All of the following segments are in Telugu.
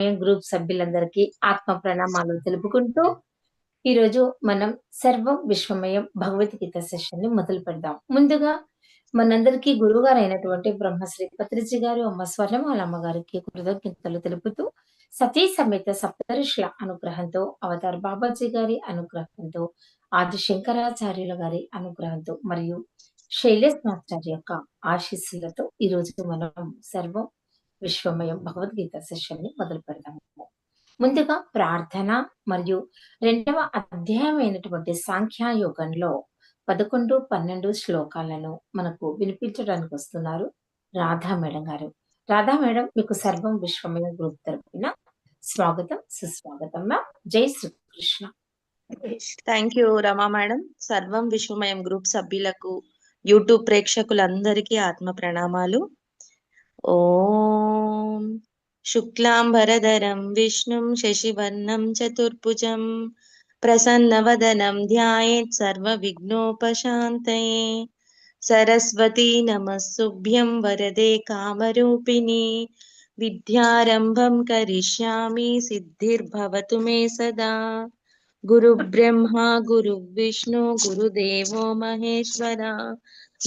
గ్రూప్ సభ్యులందరికీ ఆత్మ ప్రణామాలు తెలుపుకుంటూ ఈరోజు మనం సర్వం విశ్వమయం భగవద్గీత సెషన్ని మొదలు పెడదాం. ముందుగా మనందరికీ గురువుగారు అయినటువంటి బ్రహ్మశ్రీ పత్రిజీ గారు అమ్మ స్వర్ణం వాళ్ళ అమ్మగారికి కృతజ్ఞతలు తెలుపుతూ సతీ సమేత సప్తరుషుల అనుగ్రహంతో అవతార్ బాబాజీ గారి అనుగ్రహంతో ఆది శంకరాచార్యుల గారి అనుగ్రహంతో మరియు శైలేష్ మాస్టర్ యొక్క ఆశీస్సులతో ఈ మనం సర్వం విశ్వమయం భగవద్గీత సెషన్ని మొదలు పెడదాము. ముందుగా ప్రార్థన మరియు రెండవ అధ్యాయం అయినటువంటి సాంఖ్యాయోగంలో పదకొండు పన్నెండు శ్లోకాలను మనకు వినిపించడానికి వస్తున్నారు రాధా మేడం గారు. రాధా మేడం మీకు సర్వం విశ్వమయ గ్రూప్ తరపున స్వాగతం సుస్వాగతం మ్యామ్. జై Shrikrishna. Thank you Rama madam. Sarvam Vishwamayam group సభ్యులకు యూట్యూబ్ ప్రేక్షకులందరికీ ఆత్మ ప్రణామాలు. ఓ ॐ शुक्लाम्बरधरं, विष्णुं शशिवर्णं, चतुर्भुजं, प्रसन्नवदनं ध्यायेत् सर्वविघ्नोपशान्तये। सरस्वती नमस्सुभ्यं वरदे कामरूपिणी, विद्यारम्भं करिष्यामि, सिद्धिर्भवतु मे सदा। गुरुब्रह्मा, गुरुविष्णु, गुरुदेवो महेश्वरा,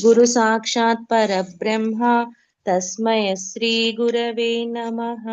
गुरुसाक्षात् परब्रह्मा तस्मै श्रीगुरवे नमः।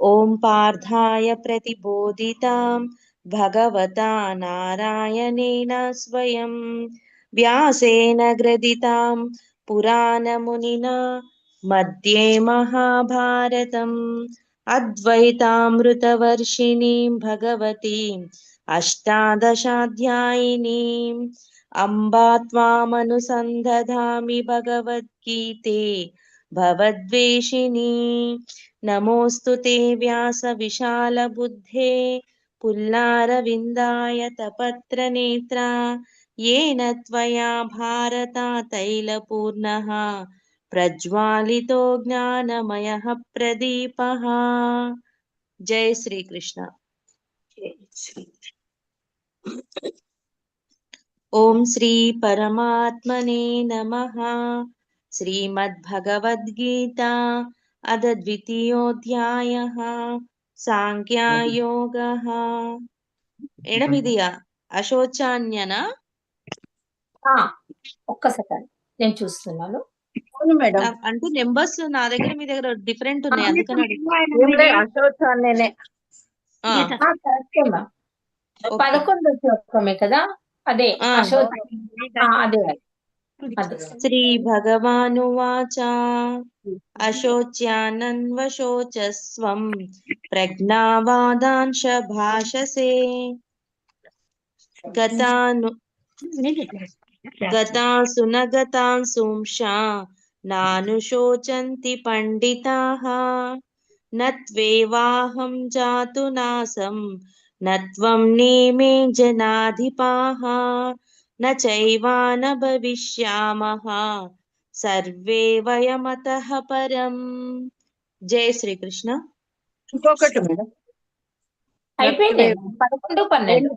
ॐ पार्थाय प्रतिबोधितां भगवता नारायणेन स्वयं। व्यासेन ग्रदितां पुराणमुनिना मध्ये महाभारतम्। अद्वैतामृतवर्षिणीं भगवतीम् अष्टादशाध्यायिनीम् अंबा तामुसंधा भगवद्गीते भवद्वेषिनी नमोऽस्तु ते व्यासविशालबुद्धे। पुल्लारविन्दाय तपत्रनेत्रा। येन त्वया भारता तैलपूर्णः। प्रज्वालितो ज्ञानमयः प्रदीपः। जय श्रीकृष्ण। जय श्री ఓం శ్రీ పరమాత్మనే నమ. శ్రీమద్భగవద్గీత అద ద్వితీయోధ్యాయ సాంఖ్యాయోగ ఎడమిదియా అశోచాన్యన? ఒక్కసారి నేను చూస్తున్నాను. అంటే నెంబర్స్ నా దగ్గర మీ దగ్గర డిఫరెంట్ ఉన్నాయి అందుకని అశోచాన్యనే. పదకొండు కదా? అదే ఆ. అశోక్ ఆ, అదే అదే శ్రీ భగవానువాచ అశోచ్యానన్వశోచస్వం ప్రజ్ఞావాదాంశ భాషసే గతాను గతాసు న గతాంశుంషా నానుశోచంతి పండితాః నత్వేవాహం జాతు నాసం నత్వం నేమే జనాధిపాః న చైవా న భవిష్యామః సర్వే వయమతః పరం జై శ్రీకృష్ణ ఇంకొకటి మేడం. అయిపోయింది. పదకొండు పన్నెండు.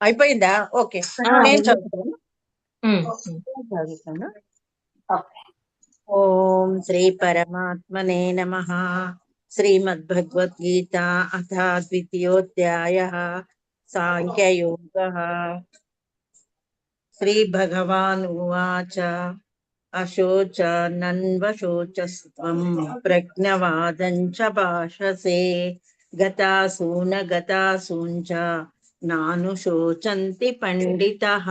అయిపోయిందా? ఓకే. ఆ, నేను చదువుతాను. ఉమ్, చదువుతాను. ఓకే. ఓం శ్రీ పరమాత్మనే నమ. श्रीमद्भगवद्गीता अथ द्वितीयोऽध्यायः साङ्ख्ययोगः। श्रीभगवान् उवाच अशोचनन्वशोचस्त्वं प्रज्ञवादं च भाषसे गतासून गतासूञ्च नानुशोचन्ति पण्डितः।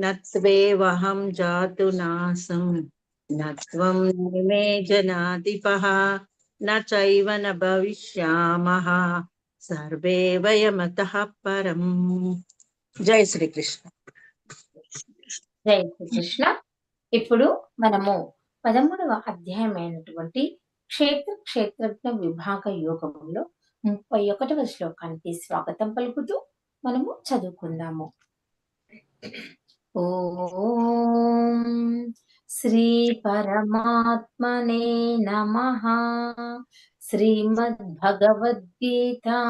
न त्वेवहं जातु नासं, न त्वं मे जनाधिपः। న చైవ న సర్వే వయమతః పరం జై శ్రీకృష్ణ జై శ్రీకృష్ణ ఇప్పుడు మనము పదమూడవ అధ్యాయం అయినటువంటి క్షేత్ర క్షేత్రజ్ఞ విభాగ యోగంలో ముప్పై ఒకటవ శ్లోకానికి స్వాగతం పలుకుతూ మనము చదువుకుందాము. ఓం श्री परमात्मने नमः। श्रीमद्भगवद्गीता।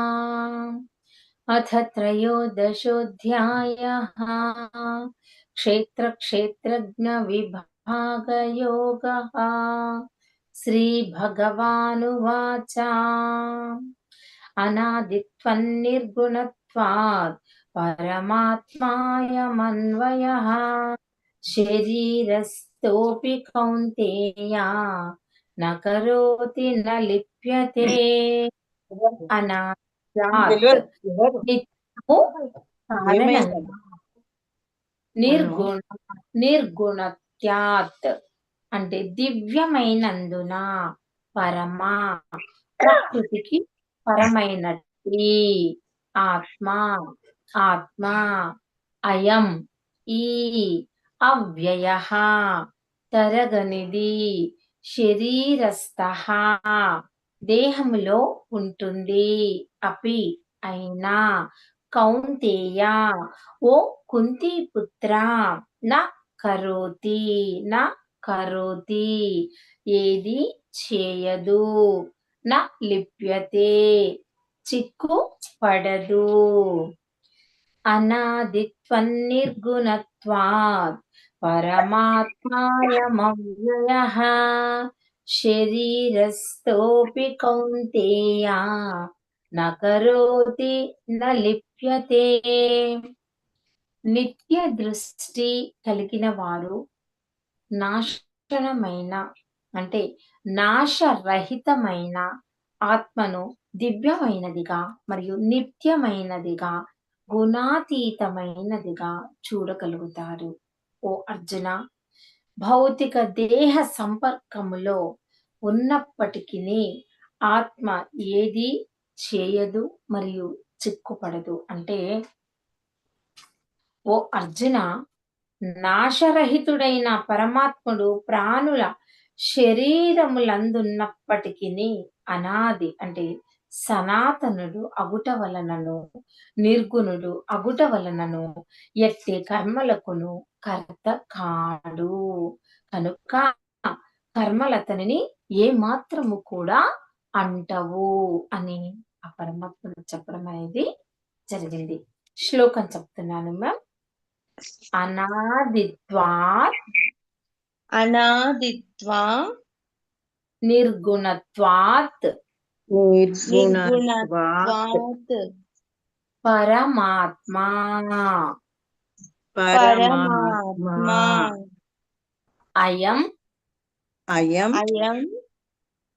अथ त्रयोदशोऽध्यायः। क्षेत्रक्षेत्रज्ञविभागयोगः। श्रीभगवानुवाच। अनादित्वन्निर्गुणत्वात् परमात्मायमन्वयः। शरीरस्य शरीरस्थोऽपि कौन्तेया न करोति न लिप्यते అనాద్యాత్ నిత్యము కారణంగా నిర్గుణ నిర్గుణత్యాత్ అంటే దివ్యమైనందున పరమా ప్రకృతికి పరమైనట్టి ఆత్మ ఆత్మ అయం ఈ అవ్యయ తరగనిది శరీరస్థ దేహములో ఉంటుంది. అపి అయినా కౌంతేయ ఓ కుంతి పుత్ర నా కరోతి నా కరోతి ఏది చేయదు నా లిప్యతే చిక్కు పడదు అనాదిత్వన్నిర్గుణత్వాత్ పరమాత్మాయమవ్యయ శరీరస్థోపి కౌంతేయా న కరోతి న లిప్యతే నిత్య దృష్టి కలిగిన వారు నాశనమైన అంటే నాశరహితమైన ఆత్మను దివ్యమైనదిగా మరియు నిత్యమైనదిగా గుణాతీతమైనదిగా చూడగలుగుతారు. ఓ అర్జున భౌతిక దేహ సంపర్కములో ఉన్నప్పటికీ ఆత్మ ఏది చేయదు మరియు చిక్కుపడదు. అంటే ఓ అర్జున నాశరహితుడైన పరమాత్ముడు ప్రాణుల శరీరములందున్నప్పటికీ అనాది అంటే సనాతనుడు అగుట వలనను నిర్గుణుడు అగుట వలనను ఎట్టి కర్మలకును కర్త కాడు. కనుక కర్మలతనిని ఏ మాత్రము కూడా అంటవు అని ఆ పరమాత్ముడు చెప్పడం అనేది జరిగింది. శ్లోకం చెప్తున్నాను మ్యామ్. అనాదిత్వాత్ అనాదిత్వా నిర్గుణత్వాత్ నిర్గుణత్వాత్ నిర్గుణత్వాత్ పరమాత్మా పరమాత్మా అయం అయం అయం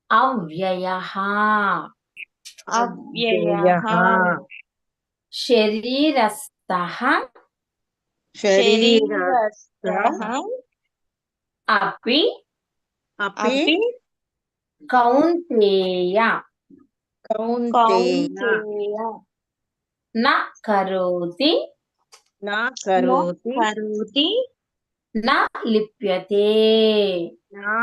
అవ్యయ అవ్యయః శరీరస్థ శరీరస్థః అపి అపి అపి కౌంతేయ కౌంతేయ కౌంతేయ న కరోతి. నా కరోతి. కరోతి. న లిప్యతే. నా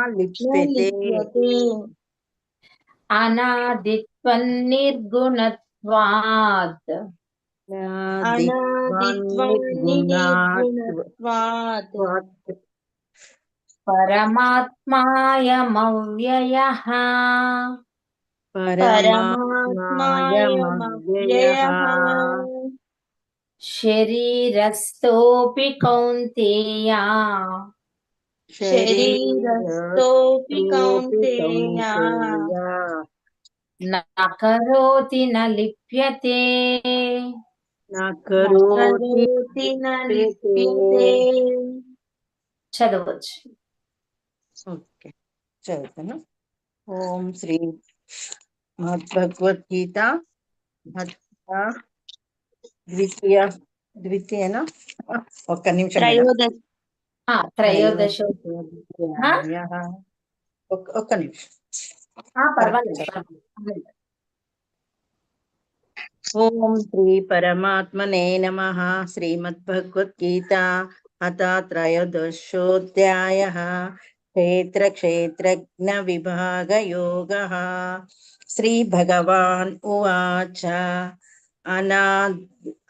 కౌంతేయ. శరీరస్థోపి కౌంతేయ. న కరోతి న లిప్యతే. నా కరోతి కరోతి న లిప్యతే. చదవచ్చు. ఓకే. చదువుతాను ఓం శ్రీ భగవద్గీత అధ్యాయ ద్వితీయ ద్వితీయన ఒక్క నిమిషం మేడం. త్రయోదశ. ఆ, త్రయోదశ. త్రయోదశోధ్యాయः. ఒక్క ఒక్క నిమిషం. ఆ, పర్వాలేదు పర్వాలేదు. ఓం శ్రీ పరమాత్మనే నమ. శ్రీమద్భగవద్గీత అత త్రయోదశోధ్యాయ. క్షేత్ర క్షేత్రజ్ఞ విభాగ యోగ శ్రీ భగవాన్ అనా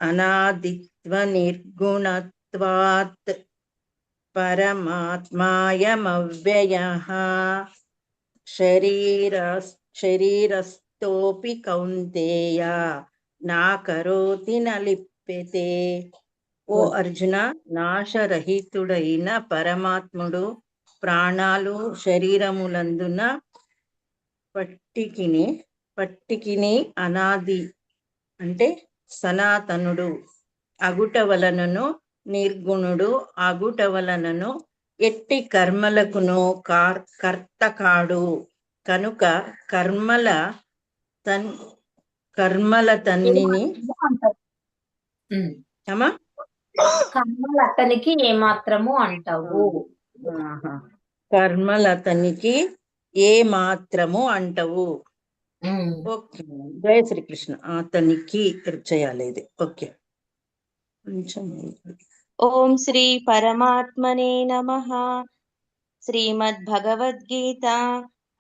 అనాదిత్వ నిర్గుణత్వాత్ పరమాత్మాయమవ్యయ శరీర శరీరస్థోపి కౌంతేయ నా కరోతి న లిప్యతే ఓ అర్జున నాశరహితుడైన పరమాత్ముడు ప్రాణాలు శరీరములందున పట్టికిని పట్టికిని అనాది అంటే సనాతనుడు అగుట వలనను నిర్గుణుడు అగుట వలనను ఎట్టి కర్మలకును కార్ కర్త కాడు కనుక కర్మల తన్ కర్మల తన్నిని అంటారు. ఉమ్. అమ్మా కర్మలు అతనికి ఏమాత్రము అంటావు. ఏ మాత్రము అంటవు జయ శ్రీకృష్ణ. అతనికి చేయాలి ఇది ఓకే. కొంచెం ఓం శ్రీ పరమాత్మనే నమ. శ్రీమద్భగవద్గీత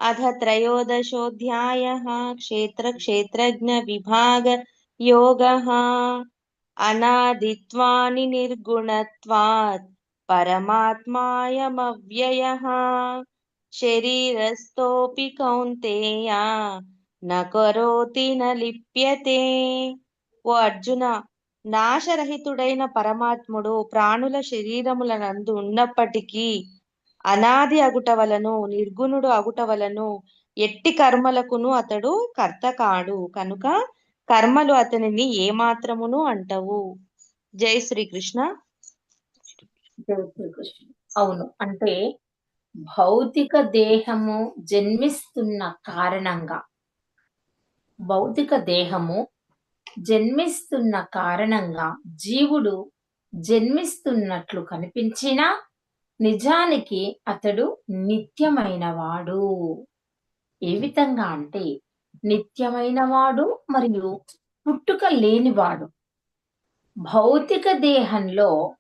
అథ త్రయోదశోధ్యాయ. క్షేత్ర క్షేత్రజ్ఞ విభాగ యోగ. అనాదిత్వాని నిర్గుణత్వాత్. పరమాత్మాయమవ్యయ. శరీరస్థోపి కౌంతేయ నకరోతి నలిప్యతే. ఓ అర్జున నాశరహితుడైన పరమాత్ముడు ప్రాణుల శరీరములనందు ఉన్నప్పటికీ అనాది అగుటవలను నిర్గుణుడు అగుటవలను ఎట్టి కర్మలకును అతడు కర్త కాడు కనుక కర్మలు అతనిని ఏమాత్రమును అంటవు. జై శ్రీకృష్ణ. అవును అంటే భౌతిక దేహము జన్మిస్తున్న కారణంగా. భౌతిక దేహము జన్మిస్తున్న కారణంగా జీవుడు జన్మిస్తున్నట్లు కనిపించినా నిజానికి అతడు నిత్యమైన వాడు ఏ విధంగా అంటే నిత్యమైన వాడు మరియు పుట్టుక లేనివాడు. భౌతిక దేహంలో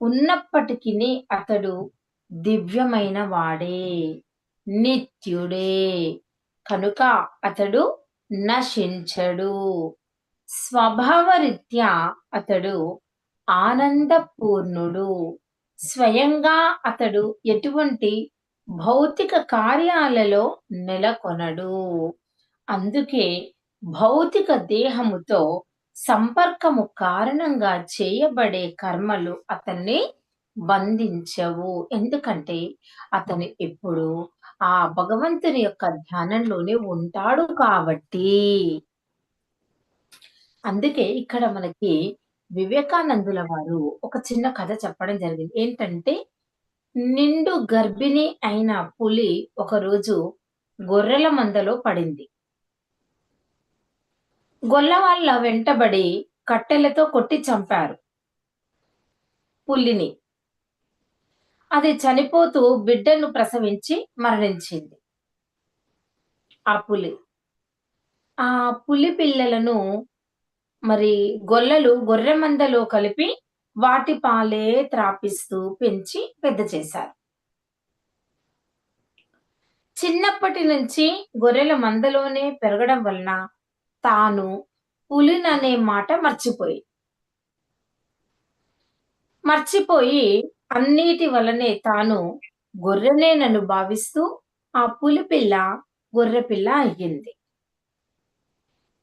ఉన్నప్పటికీ అతడు దివ్యమైన వాడే నిత్యుడే. కనుక అతడు నశించడు. స్వభావరీత్యా అతడు ఆనందపూర్ణుడు. స్వయంగా అతడు ఎటువంటి భౌతిక కార్యాలలో నెలకొనడు. అందుకే భౌతిక దేహముతో సంపర్కము కారణంగా చేయబడే కర్మలు అతన్ని బంధించవు. ఎందుకంటే అతను ఎప్పుడు ఆ భగవంతుని యొక్క ధ్యానంలోనే ఉంటాడు కాబట్టి. అందుకే ఇక్కడ మనకి వివేకానందుల వారు ఒక చిన్న కథ చెప్పడం జరిగింది. ఏంటంటే నిండు గర్భిణి అయిన పులి ఒకరోజు గొర్రెల మందలో పడింది. గొల్ల వాళ్ళ వెంటబడి కట్టెలతో కొట్టి చంపారు. పులిని అది చనిపోతూ బిడ్డను ప్రసవించి మరణించింది. ఆ పులి. ఆ పులి పిల్లలను మరి గొల్లలు గొర్రె మందలో కలిపి వాటి పాలే త్రాపిస్తూ పెంచి పెద్ద చేశారు. చిన్నప్పటి నుంచి గొర్రెల మందలోనే పెరగడం వలన తాను పులిననే మాట మర్చిపోయి. మర్చిపోయి అన్నిటి వలనే తాను గొర్రెనే నన్ను భావిస్తూ ఆ పులి పిల్ల గొర్రె పిల్ల అయ్యింది.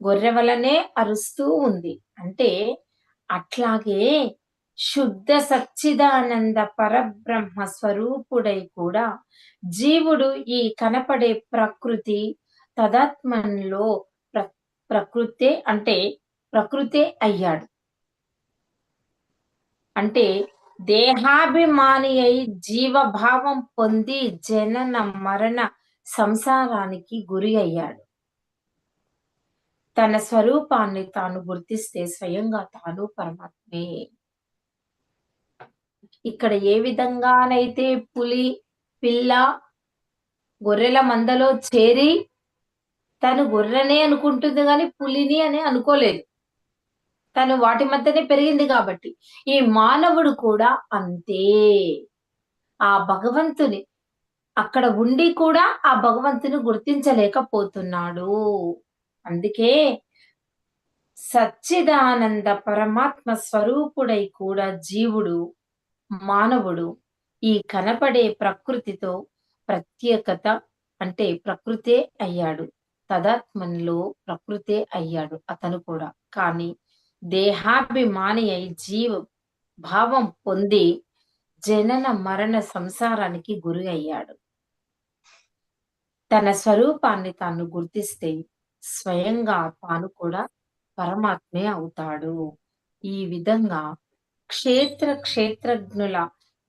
గొర్రె వలనే అరుస్తూ ఉంది. అంటే అట్లాగే శుద్ధ సచ్చిదానంద పరబ్రహ్మ స్వరూపుడై కూడా జీవుడు ఈ కనపడే ప్రకృతి తదాత్మంలో ప్ర ప్రకృతే అంటే ప్రకృతే అయ్యాడు. అంటే దేహాభిమాని అయి జీవభావం పొంది జనన మరణ సంసారానికి గురి అయ్యాడు. తన స్వరూపాన్ని తాను గుర్తిస్తే స్వయంగా తాను పరమాత్మే. ఇక్కడ ఏ విధంగానైతే పులి పిల్ల గొర్రెల మందలో చేరి తను గొర్రెనే అనుకుంటుంది కానీ పులిని అని అనుకోలేదు. తను వాటి మధ్యనే పెరిగింది కాబట్టి ఈ మానవుడు కూడా అంతే. ఆ భగవంతుని అక్కడ ఉండి కూడా ఆ భగవంతుని గుర్తించలేకపోతున్నాడు. అందుకే సచ్చిదానంద పరమాత్మ స్వరూపుడై కూడా జీవుడు మానవుడు ఈ కనపడే ప్రకృతితో ప్రత్యేకత అంటే ప్రకృతే అయ్యాడు. తదాత్మనిలో ప్రకృతే అయ్యాడు అతను కూడా. కానీ దేహాభిమాని అయి జీవ భావం పొంది జనన మరణ సంసారానికి గురి అయ్యాడు. తన స్వరూపాన్ని తాను గుర్తిస్తే స్వయంగా తాను కూడా పరమాత్మే అవుతాడు. ఈ విధంగా క్షేత్ర క్షేత్రజ్ఞుల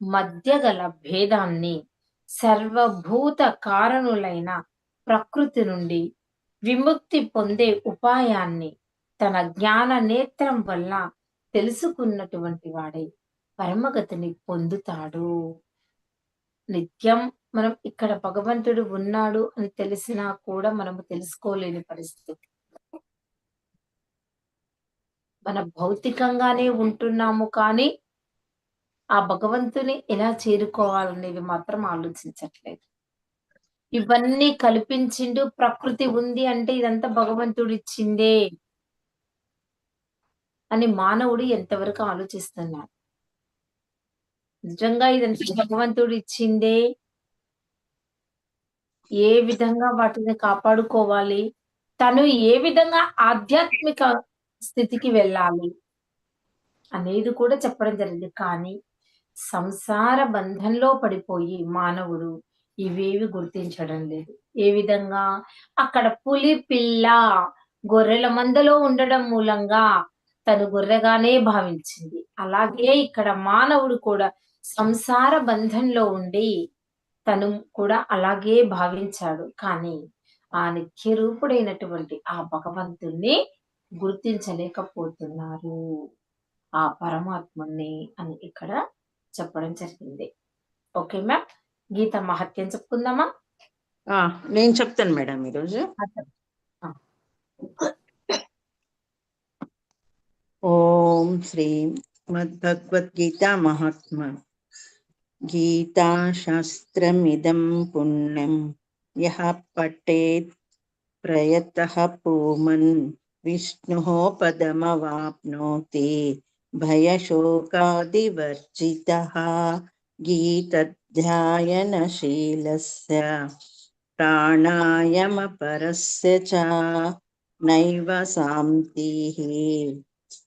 మధ్య గల భేదాన్ని సర్వభూత కారణులైన ప్రకృతి నుండి విముక్తి పొందే ఉపాయాన్ని తన జ్ఞాన నేత్రం వల్ల తెలుసుకున్నటువంటి వాడే పరమగతిని పొందుతాడు. నిత్యం మనం ఇక్కడ భగవంతుడు ఉన్నాడు అని తెలిసినా కూడా మనము తెలుసుకోలేని పరిస్థితి. మన భౌతికంగానే ఉంటున్నాము కానీ ఆ భగవంతుని ఎలా చేరుకోవాలనేది మాత్రం ఆలోచించట్లేదు. ఇవన్నీ కల్పించిండు ప్రకృతి ఉంది అంటే ఇదంతా భగవంతుడు ఇచ్చిందే అని మానవుడు ఎంతవరకు ఆలోచిస్తున్నాడు? నిజంగా ఇదంతా భగవంతుడు ఇచ్చిందే? ఏ విధంగా వాటిని కాపాడుకోవాలి? తను ఏ విధంగా ఆధ్యాత్మిక స్థితికి వెళ్ళాలి? అనేది కూడా చెప్పడం జరిగింది. కానీ సంసార బంధంలో పడిపోయి మానవుడు ఇవేవి గుర్తించడం లేదు. ఏ విధంగా? అక్కడ పులి పిల్ల గొర్రెల మందలో ఉండడం మూలంగా తను గొర్రెగానే భావించింది. అలాగే ఇక్కడ మానవుడు కూడా సంసార బంధంలో ఉండి తను కూడా అలాగే భావించాడు. కానీ ఆ నిత్య రూపుడైనటువంటి ఆ భగవంతుణ్ణి గుర్తించలేకపోతున్నారు. ఆ పరమాత్ముని అని ఇక్కడ చెప్పడం జరిగింది. ఓకే మ్యామ్ గీత మహత్యం చెప్పుకుందామా? ఆ, నేను చెప్తాను మేడం ఈరోజు. ओम श्री भगवद्गीता महात्मा। गीताशास्त्रमिदं पुण्यं। यः पठेत् प्रयतः पूमन्। विष्णुः पदमवाप्नोति। भयशोकादिवर्जितः। गीतध्यायनशीलस्य। प्राणायामपरस्य च नैव सान्तिः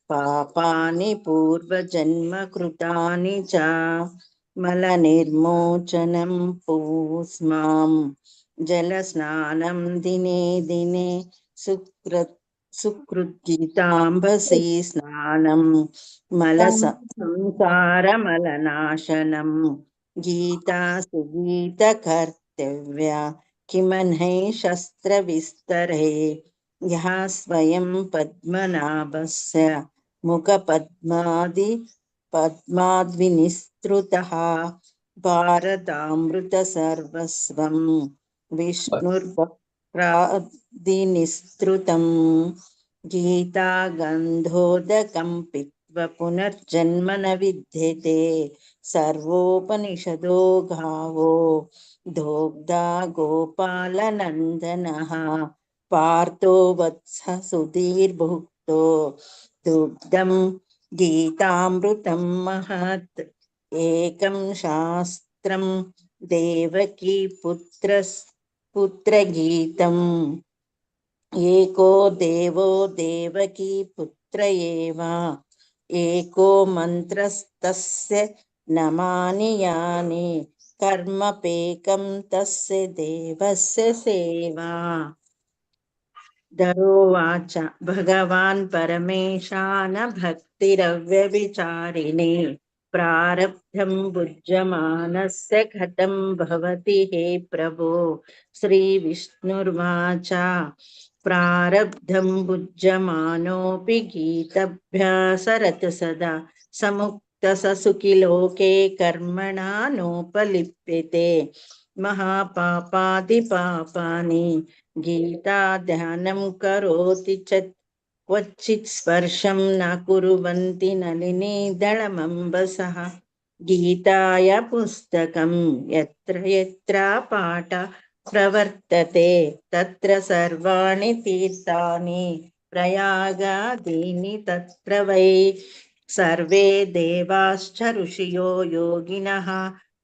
पापानि पूर्वजन्मकृतानि च मलनिर्मोचनं पूस्मां। जलस्नानं दिने दिने सुकृत् सुकृद्गिताम्बसी स्नानं मलसंसारमलनाशनं गीता सुगीतकर्तव्या, किमन्है शस्त्रविस्तरे, यः स्वयं पद्मनाभस्य मुखपद्मादि पद्माद्विनिस्तृतः भारतामृतसर्वस्वं विष्णुर्वक्रादिनिस्तृतं गीतागन्धोदकं पित्वा पुनर्जन्म न विद्यते सर्वोपनिषदो गावो दोग्धा गोपालनन्दनः पार्थो वत्स सुधीर्भुक्तो దోగ్ధా గోపాలనందనः పార్థో వత్స సుధీర్భుక్తో దుగ్ధం గీతామృతం మహత్ ఏకం శాస్త్రం దేవకీ పుత్ర పుత్రగీతం ఏకో దేవో దేవకీ పుత్ర ఏవ ఏకో మంత్రస్తస్య నమాని దరోవాచ భగవాన్ పరమేశాన భక్తిరవ్యభిచారిణి ప్రారబ్ధం భుజ్యమానస్య కథం భవతి హే ప్రభో శ్రీ విష్ణుర్వాచ ప్రారబ్ధం భుజ్యమానోపి గీతభ్యాసరత సదా సముక్త ససుఖి లోకే కర్మణా నోపలిప్యతే మహాపాపాది పాపాని గీతా ధ్యానం కరోతి చత్ క్వచిత్ స్పర్శం న కుర్వంతి నలిని దళమంబసః గీతాయ పుస్తకం ఎత్ర ఎత్ర పాఠ ప్రవర్తతే తత్ర సర్వాణి తీర్థాని ప్రయాగాదీని తత్ర వై. సర్వే దేవాశ్చ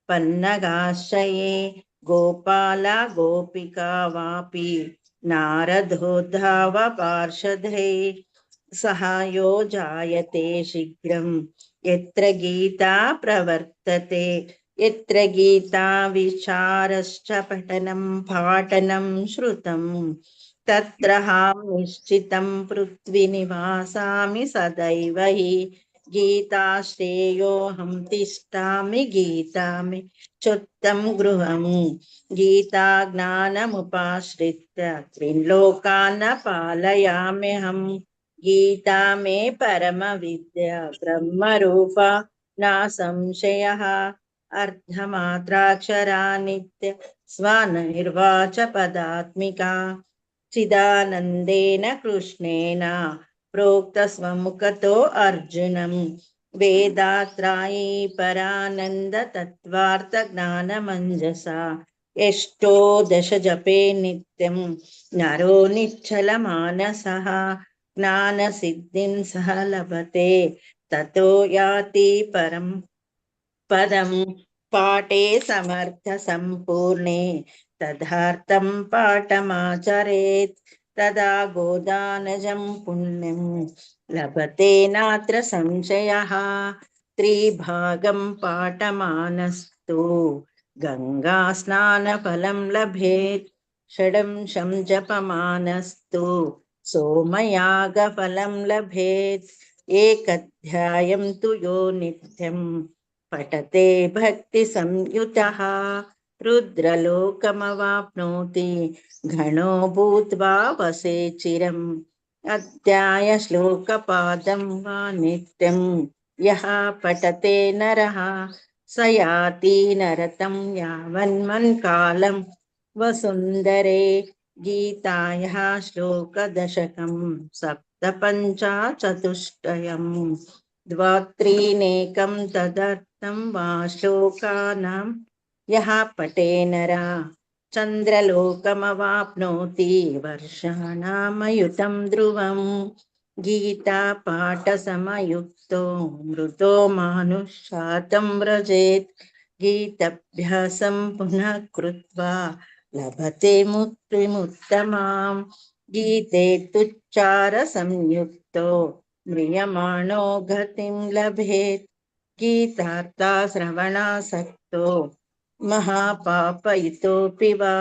పన్నగాశ్రయే గోపాల గోపికా వాపి నారదోద్ధావ పార్షధై. సహాయో జాయతే శీఘ్రం. ఎత్ర గీత ప్రవర్తతే. ఎత్ర గీతా విచారశ్చ పఠనం పాఠనం శృతం. తత్ర నిశ్చితం పృథ్వీ నివాసామి సదైవ गीताश्रेयोऽहं तिष्ठामि, गीतामि चुत्तं गृहम्। गीता ज्ञानमुपाश्रित्य त्रिलोकान् पालयाम्यहम् गीता मे परमविद्या, ब्रह्मरूपा, न संशयः। अर्धमात्राक्षरा नित्य स्वनिर्वाच पदात्मिका चिदानन्देन कृष्णेन प्रोक्तस्वमुखतो अर्जुनम् वेदात्रायी परानन्द तत्त्वार्थज्ञानमञ्जसा यष्टो दश जपे नित्यं नरो निश्चलमानसः ज्ञानसिद्धिं सह लभते ततो याति परं पदं पाठे समर्थसम्पूर्णे तदर्थं पाठमाचरेत् तदा गोदानजं पुण्यं लभते नात्र संशयः त्रिभागं पाठमानस्तु गङ्गास्नानफलं लभेत् षडंशं जपमानस्तु सोमयागफलं लभेत् एकध्यायं तु यो नित्यं पठते भक्तिसंयुतः रुद्रलोकमवाप्नोति घणो भूत्वा वसे चिरम् अध्यायश्लोकपादं वा नित्यं यः पठते नरः स याति नरतं यावन्मन्कालं वसुन्धरे गीतायाः श्लोकदशकं सप्तपञ्चाचतुष्टयम् द्वात्रीनेकं तदर्थं वा श्लोकानां యహ పటే నరా చంద్రలోకమవాప్నోతి వర్షాణమయుతం ధ్రువం. గీతాపాఠసమయుక్తో మృతో మానుషాతం వ్రజేత్. గీతభ్యాసం పునః కృత్వా లభతే ముక్తిముత్తమాం గీతే తుచ్చార సంయుక్తో మ్రియమాణో గతిం లభేత్. గీతార్థ శ్రవణాసక్తో महापाप इतोऽपि वा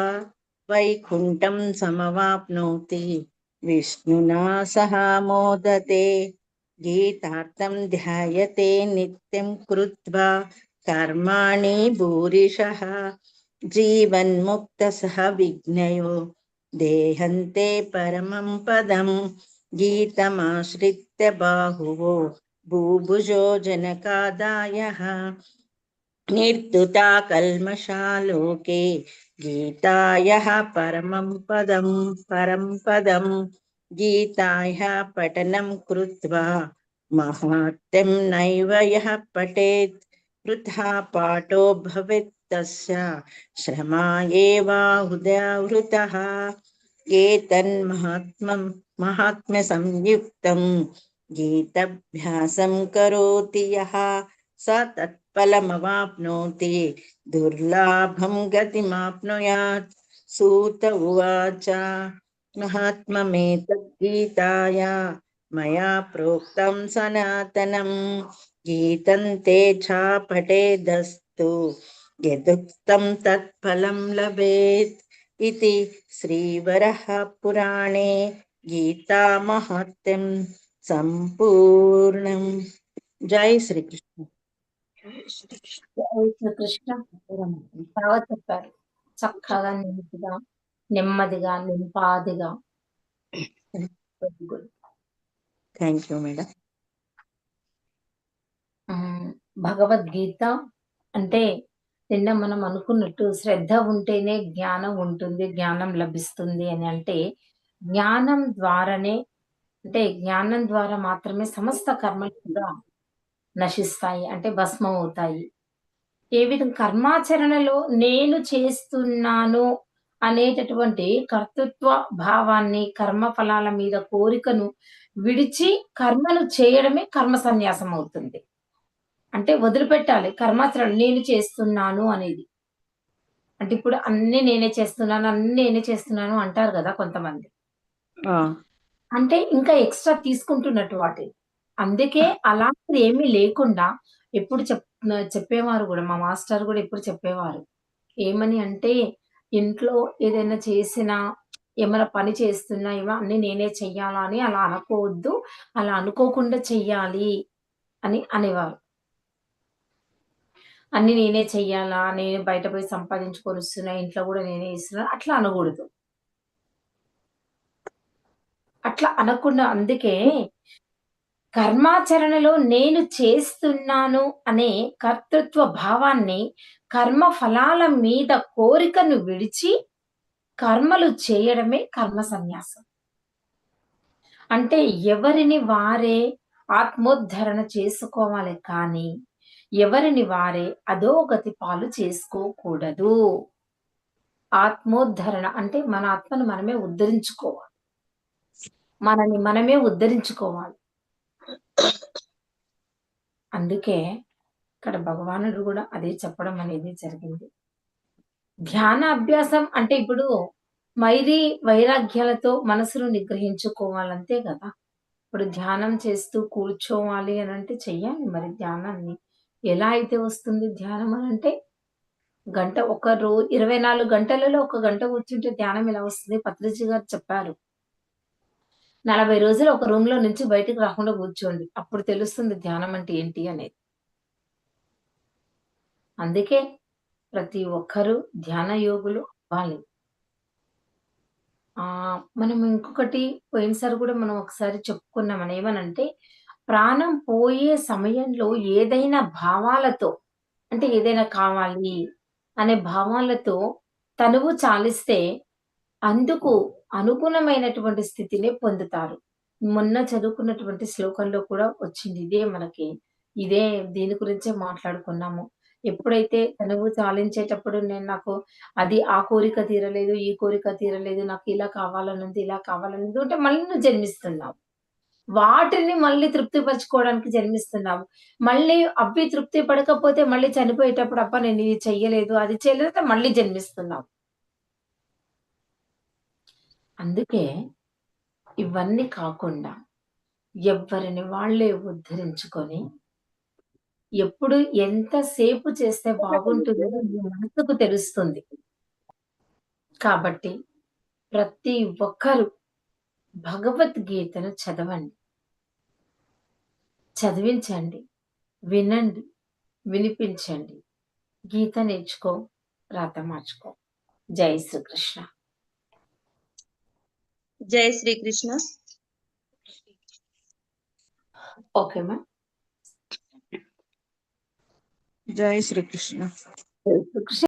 वैकुण्ठं समवाप्नोति विष्णुना सह मोदते गीतार्थं ध्यायते नित्यं कृत्वा कर्माणि भूरिशः जीवन्मुक्तसः विज्ञयो देहन्ते परमं पदं गीतमाश्रित्य बाहुवो भूभुजो जनकादायः निर्तुता कल्मषालोके गीतायाः परमं पदं, परं पदं। गीतायाः पठनं कृत्वा महात्म्यं नैव यः पठेत्। वृथा पाठो भवेत् तस्य, श्रमा एवाहुदावृतः एतन्महात्मं महात्म्यसंयुक्तं गीताभ्यासं करोति यः। स तत्फलमवाप्नोति दुर्लभं गतिमाप्नुयात्। सूत उवाच, महात्ममेतद्गीताया, मया प्रोक्तं सनातनं, गीतं ते पठेदस्तु यदुक्तं तत्फलं लभेत् इति श्रीवरः पुराणे गीतामहात्म्यं सम्पूर्णम् जय श्रीकृष्ण। బాగా చెప్పారు చక్కగా నీటిగా నెమ్మదిగా నింపాదిగా. Thank you madam. భగవద్గీత అంటే నిన్న మనం అనుకున్నట్టు శ్రద్ధ ఉంటేనే జ్ఞానం ఉంటుంది జ్ఞానం లభిస్తుంది అని అంటే జ్ఞానం ద్వారానే అంటే జ్ఞానం ద్వారా మాత్రమే సమస్త కర్మలు కూడా నశిస్తాయి అంటే భస్మం అవుతాయి ఏ విధంగా కర్మాచరణలో నేను చేస్తున్నాను అనేటటువంటి కర్తృత్వ భావాన్ని కర్మ ఫలాల మీద కోరికను విడిచి కర్మను చేయడమే కర్మ సన్యాసం అవుతుంది. అంటే వదిలిపెట్టాలి కర్మాచరణ నేను చేస్తున్నాను అనేది. అంటే ఇప్పుడు అన్ని నేనే చేస్తున్నాను అన్ని నేనే చేస్తున్నాను అంటారు కదా కొంతమంది. అంటే ఇంకా ఎక్స్ట్రా తీసుకుంటున్నట్టు వాటి అందుకే అలాంటిది ఏమీ లేకుండా ఎప్పుడు చెప్ చెప్పేవారు కూడా మా మాస్టర్ కూడా ఎప్పుడు చెప్పేవారు. ఏమని అంటే ఇంట్లో ఏదైనా చేసినా ఏమైనా పని చేస్తున్నా ఏమో అన్ని నేనే చెయ్యాలా అని అలా అనుకోవద్దు అలా అనుకోకుండా చెయ్యాలి అని అనేవారు. అన్ని నేనే చెయ్యాలా నేను బయట పోయి సంపాదించుకొని వస్తున్నా ఇంట్లో కూడా నేనే ఇస్తున్నా అట్లా అనకూడదు. అట్లా అనకుండా అందుకే కర్మాచరణలో నేను చేస్తున్నాను అనే కర్తృత్వ భావాన్ని కర్మ ఫలాల మీద కోరికను విడిచి కర్మలు చేయడమే కర్మ సన్యాసం. అంటే ఎవరిని వారే ఆత్మోద్ధరణ చేసుకోవాలి కానీ ఎవరిని వారే అధోగతి పాలు చేసుకోకూడదు. ఆత్మోద్ధరణ అంటే మన ఆత్మను మనమే ఉద్ధరించుకోవాలి. మనని మనమే ఉద్ధరించుకోవాలి. అందుకే ఇక్కడ భగవానుడు కూడా అదే చెప్పడం అనేది జరిగింది. ధ్యాన అభ్యాసం అంటే ఇప్పుడు మైరి వైరాగ్యాలతో మనసును నిగ్రహించుకోవాలంతే కదా. ఇప్పుడు ధ్యానం చేస్తూ కూర్చోవాలి అని అంటే చెయ్యాలి మరి ధ్యానాన్ని. ఎలా అయితే వస్తుంది ధ్యానం అని అంటే గంట ఒక రోజు ఇరవై నాలుగు గంటలలో ఒక గంట కూర్చుంటే ధ్యానం ఎలా వస్తుంది? పత్రిజీ గారు చెప్పారు. నలభై రోజులు ఒక రూమ్లో నుంచి బయటకు రాకుండా కూర్చోండి. అప్పుడు తెలుస్తుంది ధ్యానం అంటే ఏంటి అనేది. అందుకే ప్రతి ఒక్కరూ ధ్యాన యోగులు అవ్వాలి. ఆ మనం ఇంకొకటి పోయినసారి కూడా మనం ఒకసారి చెప్పుకున్నాం ఏమనంటే ప్రాణం పోయే సమయంలో ఏదైనా భావాలతో అంటే ఏదైనా కావాలి అనే భావాలతో తనువు చాలిస్తే అందుకు అనుగుణమైనటువంటి స్థితిని పొందుతారు. మొన్న చదువుకున్నటువంటి శ్లోకంలో కూడా వచ్చింది ఇదే మనకి. ఇదే దీని గురించే మాట్లాడుకున్నాము. ఎప్పుడైతే తనువు చాలించేటప్పుడు నేను నాకు అది ఆ కోరిక తీరలేదు ఈ కోరిక తీరలేదు నాకు ఇలా కావాలనుంది ఇలా కావాలనుంది అంటే మళ్ళీ నువ్వు జన్మిస్తున్నావు. వాటిని మళ్ళీ తృప్తిపరచుకోవడానికి జన్మిస్తున్నావు. మళ్ళీ అవి తృప్తి పడకపోతే మళ్ళీ చనిపోయేటప్పుడు అబ్బా నేను ఇది చెయ్యలేదు అది చేయలేదు మళ్ళీ జన్మిస్తున్నావు. అందుకే ఇవన్నీ కాకుండా ఎవరిని వాళ్ళే ఉద్ధరించుకొని ఎప్పుడు ఎంతసేపు చేస్తే బాగుంటుందో మీ మనసుకు తెలుస్తుంది. కాబట్టి ప్రతి ఒక్కరు భగవద్గీతను చదవండి. చదివించండి. వినండి. వినిపించండి. గీత నేర్చుకో రాత మార్చుకో. జై శ్రీకృష్ణ. జై శ్రీకృష్ణ. ఓకే మా జై శ్రీకృష్ణ. జై శ్రీకృష్ణ.